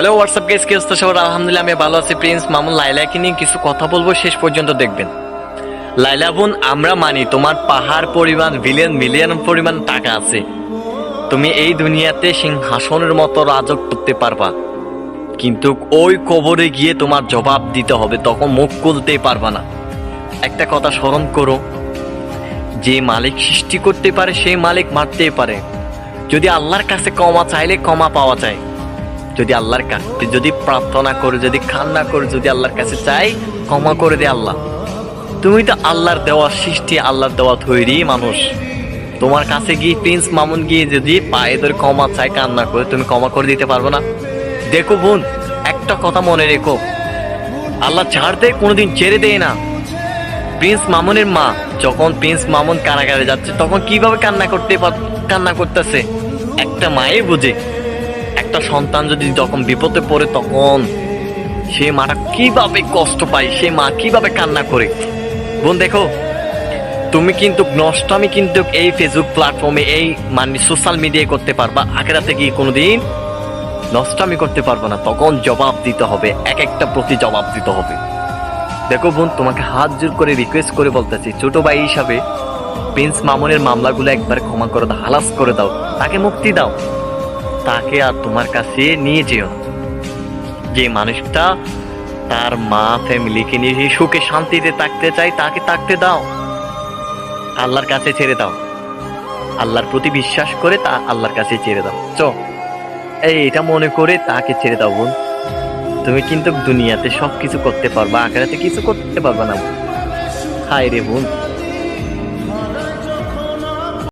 Hello WhatsApp guess কি অবস্থা? সবার আলহামদুলিল্লাহ, আমি ভালো আছি। প্রিন্স মামুন লাইলাকে নিয়ে কিছু কথা বলব, শেষ পর্যন্ত দেখবেন। লাইলা বোন, আমরা মানি, তোমার পাহাড় পরিমাণ বিলিয়ন মিলিয়ন পরিমাণ টাকা আছে। তুমি এই দুনিয়াতে সিংহাসনের মতো রাজক করতে পারবা। কিন্তু ওই কবরে গিয়ে তোমার জবাব দিতে হবে, তখন মুখ খুলতেই পারবা না। একটা কথা স্মরণ করো, যে মালিক সৃষ্টি করতে পারে, সেই মালিক মারতেই পারে। যদি আল্লাহর কাছে ক্ষমা চাইলে ক্ষমা পাওয়া যায়। যদি আল্লাহর কাছে যদি প্রার্থনা করে, যদি কান্না করে, যদি আল্লাহর কাছে চাই, ক্ষমা করে দে আল্লাহ। তুমি তো আল্লাহর দেওয়া সৃষ্টি, আল্লাহর দেওয়া তৈরি মানুষ। তোমার কাছে গিয়ে প্রিন্স মামুন গিয়ে যদি পায়ে ধরে ক্ষমা চাই কান্না করে, তুমি ক্ষমা করে দিতে পারবে না? দেখো বোন, একটা কথা মনে রেখো। আল্লাহ ছাড় দেয় কোনোদিন ছেড়ে দেয় না। প্রিন্স মামুনের মা, যখন প্রিন্স মামুন কারাগারে যাচ্ছে, তখন কীভাবে কান্না করতে কান্না করতেছে? একটা মায়ে বুঝে। একটা সন্তান যদি যখন বিপদে পড়ে তখন সে মাটা কীভাবে কষ্ট পায়, সে মা কীভাবে কান্না করে? বোন, দেখো, তুমি কিন্তু নষ্টামি কিন্তু এই ফেসবুক প্ল্যাটফর্মে এই মানে সোশ্যাল মিডিয়ায় করতে পারবা। আখেরাতে গিয়ে কোনোদিন নষ্টামি করতে পারব না? তখন জবাব দিতে হবে, এক একটা প্রতি জবাব দিতে হবে। দেখো বোন, তোমাকে হাত জোর করে রিকোয়েস্ট করে বলতেছি, ছোট ভাই হিসাবে প্রিন্স মামুনের মামলাগুলো একবার ক্ষমা করে দাও, হালাস করে দাও, তাকে মুক্তি দাও। তাকে আর তোমার কাছে নিয়ে যেও। যে মানুষটা তার মা ফ্যামিলিকে নিয়ে সুখে শান্তিতে থাকতে চায়, তাকে থাকতে দাও। আল্লাহর কাছে ছেড়ে দাও। আল্লাহর প্রতি বিশ্বাস করে তা আল্লাহর কাছে ছেড়ে দাও। চ, এই এটা মনে করে তাকে ছেড়ে দাও বোন। তুমি কিন্তু দুনিয়াতে সব কিছু করতে পারবা, আখেরাতে কিছু করতে পারবা না। হায় রে বোন।